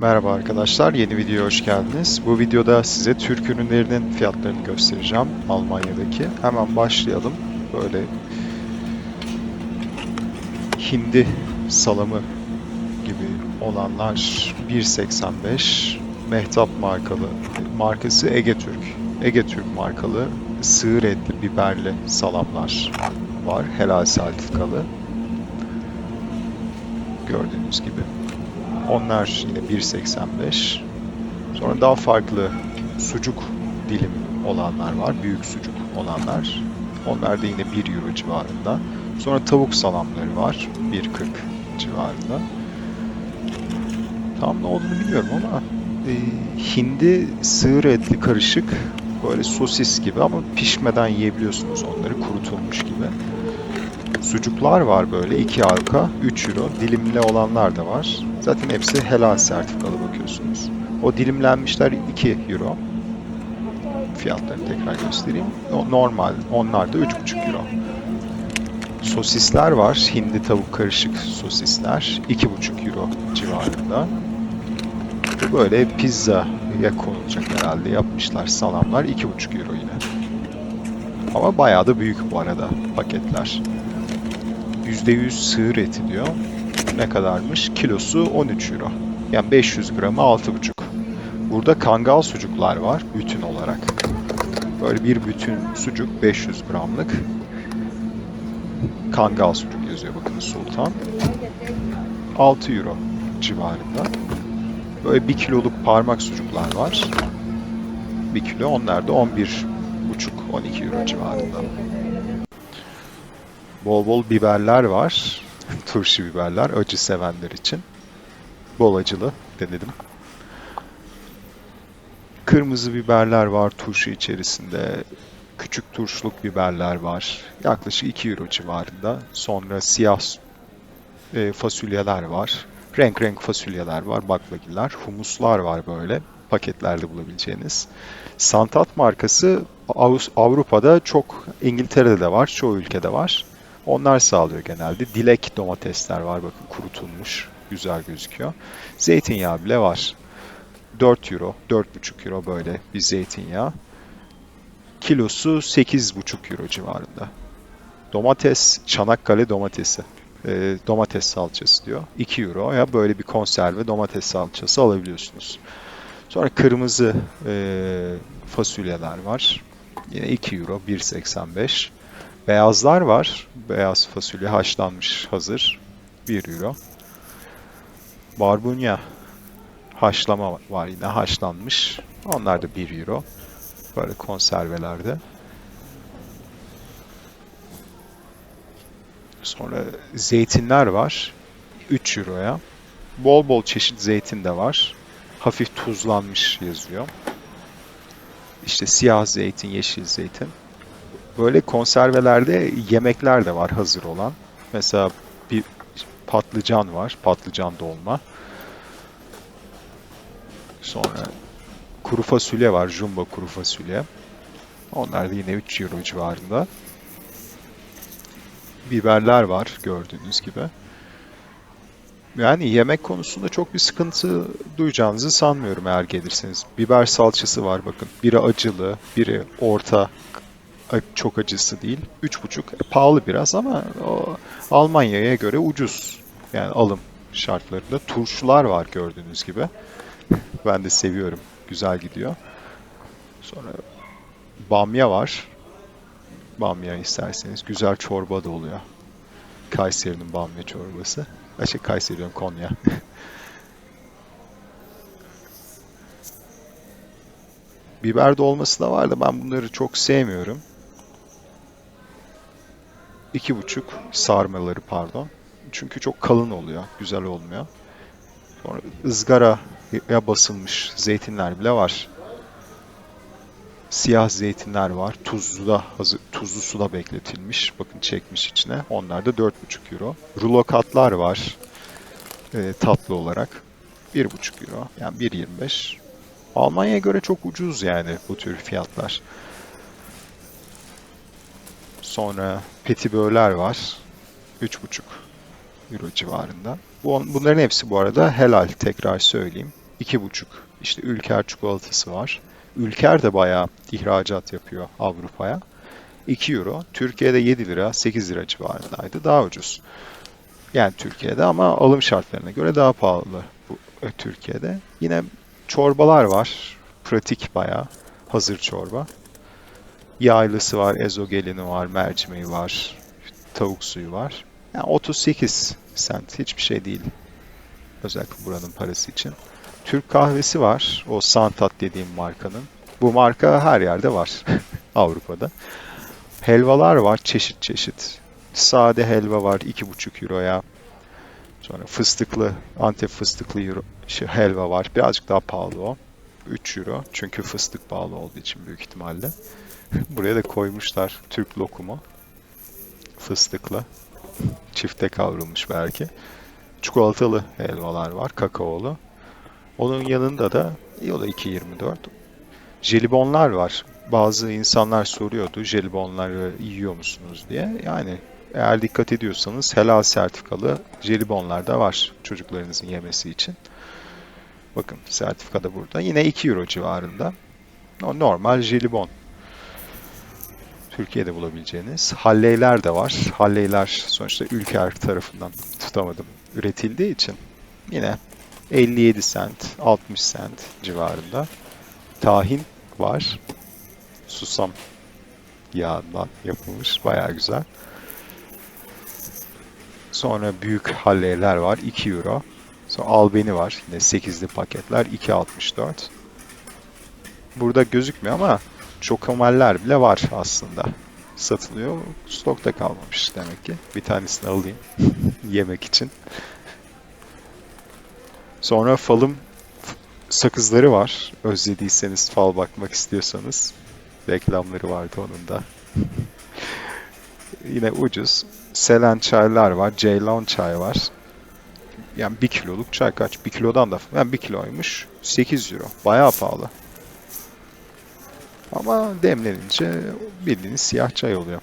Merhaba arkadaşlar, yeni videoya hoş geldiniz. Bu videoda size Türk ürünlerinin fiyatlarını göstereceğim Almanya'daki. Hemen başlayalım. Böyle hindi salamı gibi olanlar 1.85 Mehtap markalı, markası Ege Türk. Ege Türk markalı sığır etli biberli salamlar var. Helal sertifikalı. Gördüğünüz gibi. Onlar yine 1.85. Sonra daha farklı sucuk dilim olanlar var. Büyük sucuk olanlar. Onlar da yine 1 euro civarında. Sonra tavuk salamları var. 1.40 civarında. Tam ne olduğunu bilmiyorum ama e, hindi sığır etli karışık böyle sosis gibi ama pişmeden yiyebiliyorsunuz onları kurutulmuş gibi. Sucuklar var böyle 2 halka 3 euro. Dilimli olanlar da var. Zaten hepsi helal sertifikalı bakıyorsunuz. O dilimlenmişler 2 euro. Fiyatlarını tekrar göstereyim. Normal onlar da 3,5 euro. Sosisler var. Hindi tavuk karışık sosisler. 2,5 euro civarında. Böyle pizzaya konulacak herhalde yapmışlar salamlar 2,5 euro yine. Ama bayağı da büyük bu arada paketler. %100 sığır eti diyor. Ne kadarmış? Kilosu 13 euro. Yani 500 gramı 6,5. Burada kangal sucuklar var bütün olarak. Böyle bir bütün sucuk 500 gramlık. Kangal sucuk yazıyor bakın Sultan. 6 euro civarında. Böyle 1 kiloluk parmak sucuklar var. 1 kilo onlar da 11,5-12 euro civarında. Bol bol biberler var. Turşu biberler acı sevenler için. Bol acılı denedim. Kırmızı biberler var turşu içerisinde. Küçük turşuluk biberler var. Yaklaşık 2 euro civarında. Sonra siyah e, fasulyeler var. Renk renk fasulyeler var, baklagiller, humuslar var böyle paketlerde bulabileceğiniz. Santat markası Avrupa'da çok İngiltere'de de var, çoğu ülkede var. Onlar sağlıyor genelde. Dilek domatesler var bakın kurutulmuş. Güzel gözüküyor. Zeytinyağı bile var. 4 euro, 4,5 euro böyle bir zeytinyağı. Kilosu 8,5 euro civarında. Domates, Çanakkale domatesi. Ee, domates salçası diyor. 2 euro ya böyle bir konserve domates salçası alabiliyorsunuz. Sonra kırmızı e, fasulyeler var. Yine 2 euro, 1.85. Beyazlar var. Beyaz fasulye haşlanmış hazır. 1 euro. Barbunya haşlama var yine haşlanmış. Onlar da 1 euro. Böyle konservelerde. Sonra zeytinler var. 3 euroya. Bol bol çeşit zeytin de var. Hafif tuzlanmış yazıyor. İşte siyah zeytin, yeşil zeytin. Böyle konservelerde yemekler de var hazır olan. Mesela bir patlıcan var. Patlıcan dolma. Sonra kuru fasulye var. Jumbo kuru fasulye. Onlar da yine 3 euro civarında. Biberler var gördüğünüz gibi. Yani yemek konusunda çok bir sıkıntı duyacağınızı sanmıyorum eğer gelirseniz. Biber salçası var bakın. Biri acılı, biri orta çok acısı değil. 3,5 pahalı biraz ama o Almanya'ya göre ucuz. Yani alım şartlarında. Turşular var gördüğünüz gibi. Ben de seviyorum. Güzel gidiyor. Sonra bamya var. Bamya isterseniz. Güzel çorba da oluyor. Kayseri'nin bamya çorbası. Açık Kayseri diyorum Konya. Biber dolması da var da ben bunları çok sevmiyorum. İki buçuk sarmaları pardon. Çünkü çok kalın oluyor. Güzel olmuyor. Sonra ızgaraya basılmış zeytinler bile var. Siyah zeytinler var. Tuzlu da hazır, tuzlu suda bekletilmiş. Bakın çekmiş içine. Onlar da 4,5 euro. Rulo katlar var. e, tatlı olarak. 1,5 euro. Yani 1,25. Almanya'ya göre çok ucuz yani bu tür fiyatlar. Sonra petibörler var. 3,5 euro civarında. Bu, bunların hepsi bu arada helal tekrar söyleyeyim. 2,5. İşte Ülker çikolatası var. Ülker de bayağı ihracat yapıyor Avrupa'ya. 2 euro. Türkiye'de 7 lira, 8 lira civarındaydı. Daha ucuz. Yani Türkiye'de ama alım şartlarına göre daha pahalı bu e, Türkiye'de. Yine çorbalar var. Pratik bayağı. Hazır çorba. Yağlısı var, ezogelini var, mercimeği var, tavuk suyu var. Yani 38 sent hiçbir şey değil. Özellikle buranın parası için. Türk kahvesi var. O Santat dediğim markanın. Bu marka her yerde var Avrupa'da. Helvalar var çeşit çeşit. Sade helva var 2,5 euroya. Sonra fıstıklı, Antep fıstıklı euro, şey, helva var. Birazcık daha pahalı o. 3 euro. Çünkü fıstık pahalı olduğu için büyük ihtimalle. Buraya da koymuşlar Türk lokumu. Fıstıklı. Çifte kavrulmuş belki. Çikolatalı helvalar var, kakaolu. Onun yanında da o da 2.24. Jelibonlar var. Bazı insanlar soruyordu jelibonları yiyor musunuz diye. Yani eğer dikkat ediyorsanız helal sertifikalı jelibonlar da var çocuklarınızın yemesi için. Bakın sertifika da burada. Yine 2 euro civarında. Normal jelibon. Türkiye'de bulabileceğiniz. Halleyler de var. Halleyler sonuçta Ülker tarafından tutamadım üretildiği için yine 57 sent, 60 sent civarında. Tahin var. Susam yağından yapılmış. Bayağı güzel. Sonra büyük halleyler var. 2 euro. Sonra albeni var. Yine 8'li paketler. 2.64. Burada gözükmüyor ama çokomeller bile var aslında. Satılıyor. Stokta kalmamış demek ki. Bir tanesini alayım. Yemek için. Sonra falım sakızları var. Özlediyseniz fal bakmak istiyorsanız. Reklamları vardı onun da. Yine ucuz. Selen çaylar var. Ceylon çay var. Yani bir kiloluk çay kaç? Bir kilodan da yani bir kiloymuş. 8 euro. Bayağı pahalı. Ama demlenince bildiğiniz siyah çay oluyor.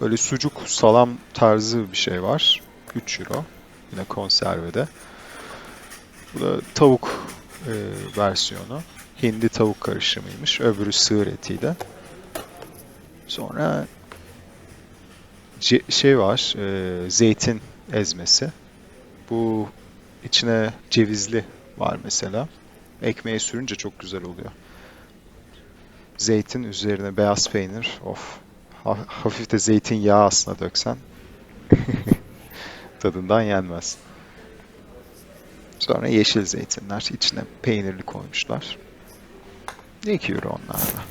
Böyle sucuk salam tarzı bir şey var. 3 euro. Yine konservede. Bu da tavuk e, versiyonu. Hindi tavuk karışımıymış. Öbürü sığır etiydi. Sonra şey var. e, zeytin ezmesi. Bu içine cevizli var mesela. Ekmeğe sürünce çok güzel oluyor. Zeytin üzerine beyaz peynir. Of. Ha- hafif de zeytinyağı aslında döksen. Tadından yenmez. Sonra yeşil zeytinler. içine peynirli koymuşlar. 2 euro onlar da.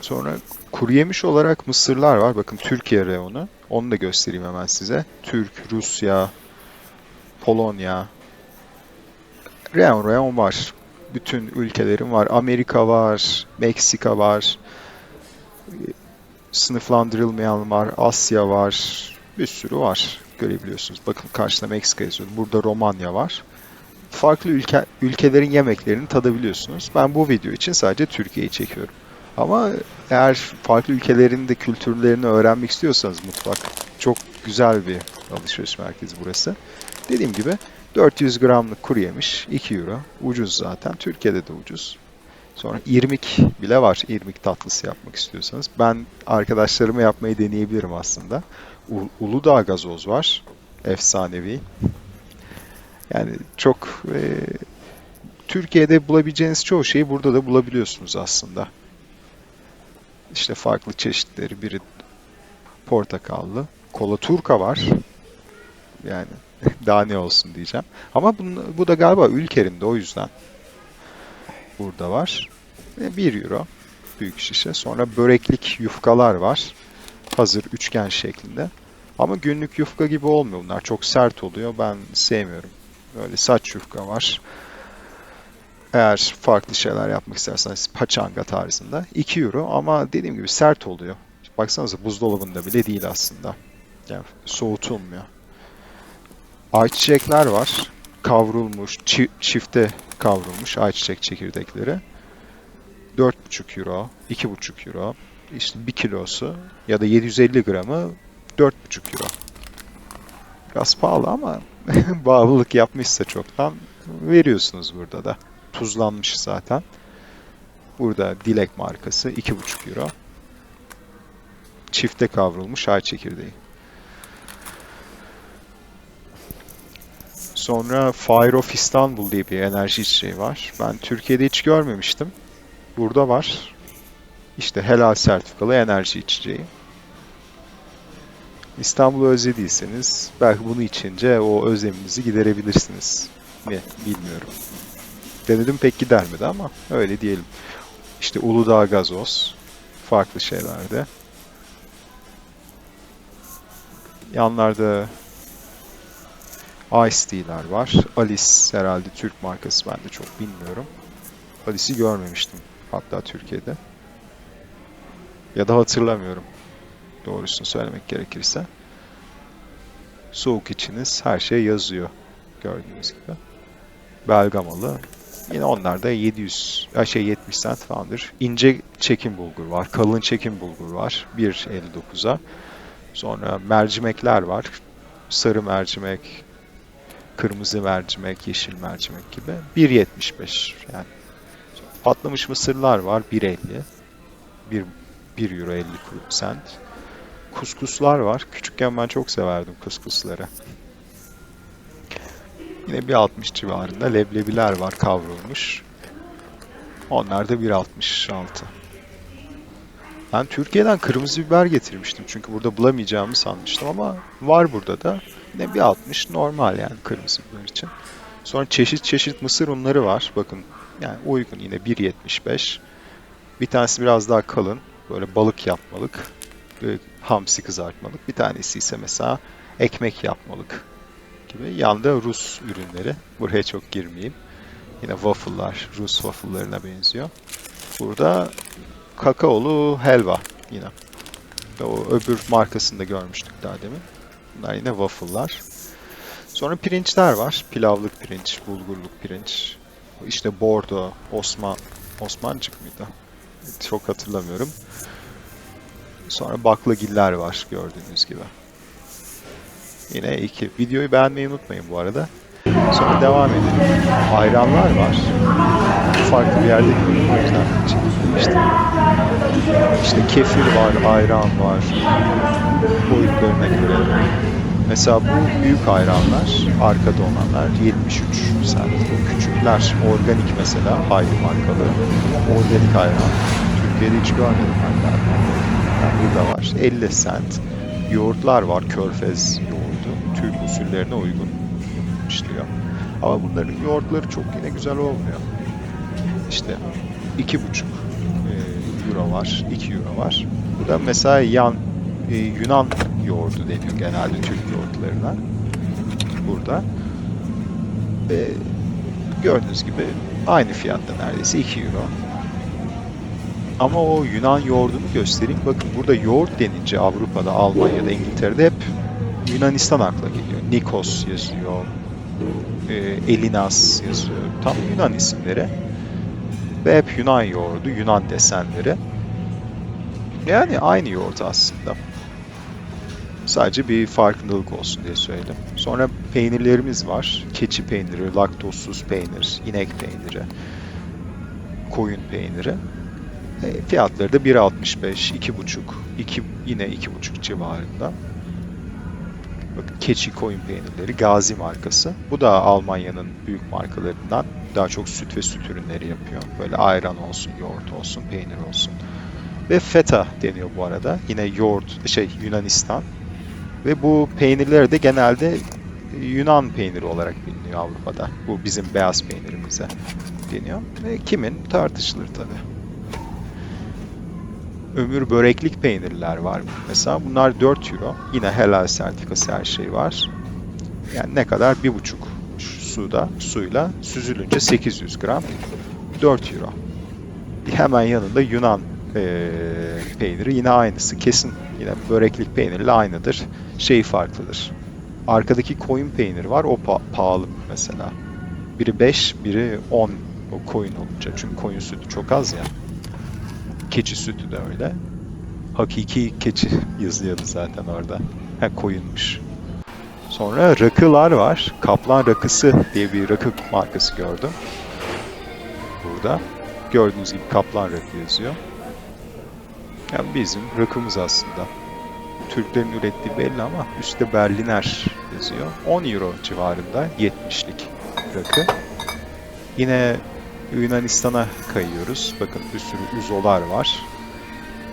Sonra kuru yemiş olarak mısırlar var. Bakın Türkiye reyonu. Onu da göstereyim hemen size. Türk, Rusya, Polonya. Reyon reyon var. Bütün ülkelerin var. Amerika var, Meksika var. Sınıflandırılmayan var, Asya var. Bir sürü var. Görebiliyorsunuz. Bakın karşıda Meksika yazıyor. Burada Romanya var. Farklı ülke, ülkelerin yemeklerini tadabiliyorsunuz. Ben bu video için sadece Türkiye'yi çekiyorum. Ama eğer farklı ülkelerin de kültürlerini öğrenmek istiyorsanız mutfak çok güzel bir alışveriş merkezi burası. Dediğim gibi 400 gramlık kuru yemiş 2 euro. Ucuz zaten. Türkiye'de de ucuz. Sonra irmik bile var. İrmik tatlısı yapmak istiyorsanız. Ben arkadaşlarıma yapmayı deneyebilirim aslında. U- Uludağ gazoz var. Efsanevi. Yani çok e, Türkiye'de bulabileceğiniz çoğu şeyi burada da bulabiliyorsunuz aslında. İşte farklı çeşitleri. Biri portakallı. Kola turka var. Yani daha ne olsun diyeceğim. Ama bunu, bu da galiba Ülker'inde o yüzden burada var. Ve 1 euro büyük şişe. Sonra böreklik yufkalar var. Hazır üçgen şeklinde. Ama günlük yufka gibi olmuyor bunlar. Çok sert oluyor. Ben sevmiyorum. Böyle saç yufka var. Eğer farklı şeyler yapmak isterseniz paçanga tarzında 2 euro ama dediğim gibi sert oluyor. Baksanıza buzdolabında bile değil aslında. Yani soğutulmuyor. Ayçiçekler var. Kavrulmuş, çi- çifte kavrulmuş ayçiçek çekirdekleri. 4,5 euro, 2,5 euro. İşte 1 kilosu ya da 750 gramı 4,5 euro. Biraz pahalı ama bağlılık yapmışsa çoktan veriyorsunuz burada da. Tuzlanmış zaten. Burada Dilek markası 2,5 euro. Çifte kavrulmuş ay çekirdeği. Sonra Fire of Istanbul diye bir enerji içeceği var. Ben Türkiye'de hiç görmemiştim. Burada var. İşte helal sertifikalı enerji içeceği. İstanbul'u özlediyseniz belki bunu içince o özleminizi giderebilirsiniz. Mi? Bilmiyorum. Denedim pek gidermedi ama öyle diyelim. İşte Uludağ gazoz. Farklı şeylerde. Yanlarda Ice Tea'ler var. Alice herhalde Türk markası ben de çok bilmiyorum. Alice'i görmemiştim hatta Türkiye'de. Ya da hatırlamıyorum. Doğrusunu söylemek gerekirse. Soğuk içiniz her şey yazıyor. Gördüğünüz gibi. Belgamalı. Yine onlar da 700, ya şey 70 cent falandır. İnce çekim bulgur var. Kalın çekim bulgur var. 1.59'a. Sonra mercimekler var. Sarı mercimek, kırmızı mercimek, yeşil mercimek gibi. 1.75 yani. Patlamış mısırlar var. 1.50. 1, 1 euro 50 cent. Kuskuslar var. Küçükken ben çok severdim kuskusları. Yine 1.60 civarında leblebiler var kavrulmuş. Onlar da 1.66. Ben Türkiye'den kırmızı biber getirmiştim çünkü burada bulamayacağımı sanmıştım ama var burada da. Yine 1.60 normal yani kırmızı biber için. Sonra çeşit çeşit mısır unları var. Bakın yani uygun yine 1.75. Bir tanesi biraz daha kalın. Böyle balık yapmalık. Böyle hamsi kızartmalık. Bir tanesi ise mesela ekmek yapmalık gibi. Yanda Rus ürünleri. Buraya çok girmeyeyim. Yine waffle'lar Rus waffle'larına benziyor. Burada kakaolu helva yine. O öbür markasını da görmüştük daha demin. Bunlar yine waffle'lar. Sonra pirinçler var. Pilavlık pirinç, bulgurluk pirinç. İşte bordo, Osman, Osmancık mıydı? Çok hatırlamıyorum. Sonra baklagiller var gördüğünüz gibi. Yine iki. Videoyu beğenmeyi unutmayın bu arada. Sonra devam edelim. Ayranlar var. Farklı bir yerde gördüm o yüzden çekilmiştim. İşte kefir var, ayran var. Boyutlarına göre. Mesela bu büyük ayranlar, arkada olanlar 73 cent. Bu küçükler, organik mesela, hayli markalı. Organik ayran. Türkiye'de hiç görmedim ben galiba. Yani burada var. 50 cent. Yoğurtlar var, körfez yoğurdu. Türk usullerine uygun işliyor. Ama bunların yoğurtları çok yine güzel olmuyor. İşte iki buçuk euro var, 2 euro var. Bu da mesela yan e, Yunan yoğurdu deniyor genelde Türk yoğurtlarına. Burada. Ve gördüğünüz gibi aynı fiyatta neredeyse 2 euro. Ama o Yunan yoğurdunu göstereyim. Bakın burada yoğurt denince Avrupa'da, Almanya'da, İngiltere'de hep Yunanistan akla geliyor. Nikos yazıyor. E, Elinas yazıyor. Tam Yunan isimleri. Ve hep Yunan yoğurdu, Yunan desenleri. Yani aynı yoğurt aslında. Sadece bir farkındalık olsun diye söyledim. Sonra peynirlerimiz var. Keçi peyniri, laktozsuz peynir, inek peyniri, koyun peyniri. E, fiyatları da 1.65, 2.5, 2 yine 2.5 civarında. Bakın keçi koyun peynirleri Gazi markası. Bu da Almanya'nın büyük markalarından. Daha çok süt ve süt ürünleri yapıyor. Böyle ayran olsun, yoğurt olsun, peynir olsun. Ve feta deniyor bu arada. Yine yoğurt, şey Yunanistan. Ve bu peynirler de genelde Yunan peyniri olarak biliniyor Avrupa'da. Bu bizim beyaz peynirimize deniyor. Ve kimin tartışılır tabii. Ömür böreklik peynirler var mesela. Bunlar 4 euro. Yine helal sertifikası her şey var. Yani ne kadar? 1,5 suda, suyla süzülünce 800 gram. 4 euro. Hemen yanında Yunan eee, peyniri yine aynısı. Kesin yine böreklik peynirle aynıdır. Şey farklıdır. Arkadaki koyun peyniri var. O pa- pahalı mesela. Biri 5, biri 10 o koyun olunca. Çünkü koyun sütü çok az ya. Keçi sütü de öyle. Hakiki keçi yazıyordu zaten orada. Ha koyunmuş. Sonra rakılar var. Kaplan rakısı diye bir rakı markası gördüm. Burada. Gördüğünüz gibi Kaplan rakı yazıyor. Yani bizim rakımız aslında. Türklerin ürettiği belli ama üstte Berliner yazıyor. 10 euro civarında 70'lik rakı. Yine Yunanistan'a kayıyoruz. Bakın bir sürü uzolar var.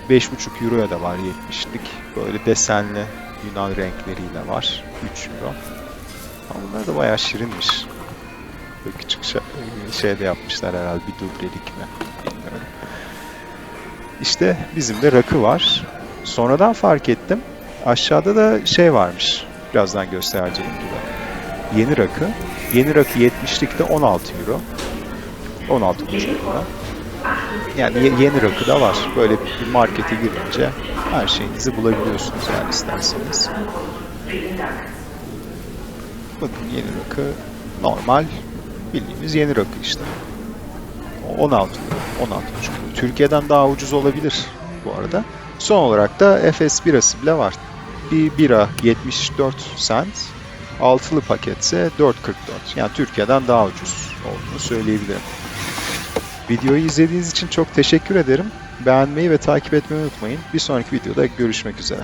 5,5 euroya da var 70'lik. Böyle desenli Yunan renkleriyle var. 3 euro. Ama bunlar da bayağı şirinmiş. Böyle küçük şey, şeyde yapmışlar herhalde bir dublelik mi. İşte bizim de rakı var. Sonradan fark ettim. Aşağıda da şey varmış. Birazdan göstereceğim gibi. Yeni rakı. Yeni rakı 70'likte 16 euro. 16,5 euro. Yani ye- yeni rakı da var. Böyle bir markete girince her şeyinizi bulabiliyorsunuz yani isterseniz. Bakın yeni rakı normal bildiğimiz yeni rakı işte. O 16 euro, 16,5 euro. Türkiye'den daha ucuz olabilir bu arada. Son olarak da Efes birası bile var. Bir bira 74 cent, altılı paketse 4.44. Yani Türkiye'den daha ucuz olduğunu söyleyebilirim. Videoyu izlediğiniz için çok teşekkür ederim. Beğenmeyi ve takip etmeyi unutmayın. Bir sonraki videoda görüşmek üzere.